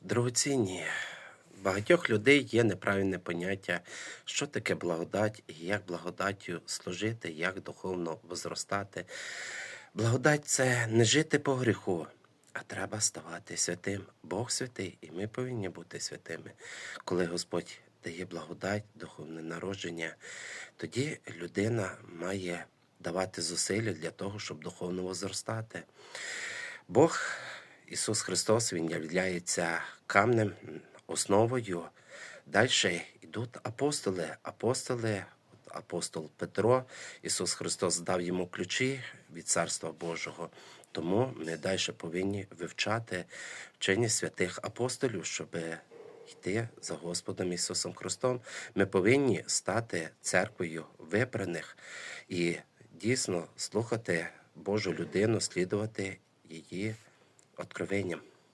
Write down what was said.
Дорогоцінні, багатьох людей є неправильне поняття, що таке благодать і як благодаттю служити, як духовно возростати. Благодать це не жити по гріху, а треба ставати святим. Бог святий, і ми повинні бути святими. Коли Господь дає благодать, духовне народження, тоді людина має давати зусилля для того, щоб духовно возростати. Бог Ісус Христос Він являється камнем, основою. Далі йдуть апостоли. Апостоли, апостол Петро, Ісус Христос дав йому ключі від Царства Божого. Тому ми далі повинні вивчати вчення святих апостолів, щоб йти за Господом Ісусом Христом. Ми повинні стати церквою вибраних і дійсно слухати Божу людину, слідувати її откровенням.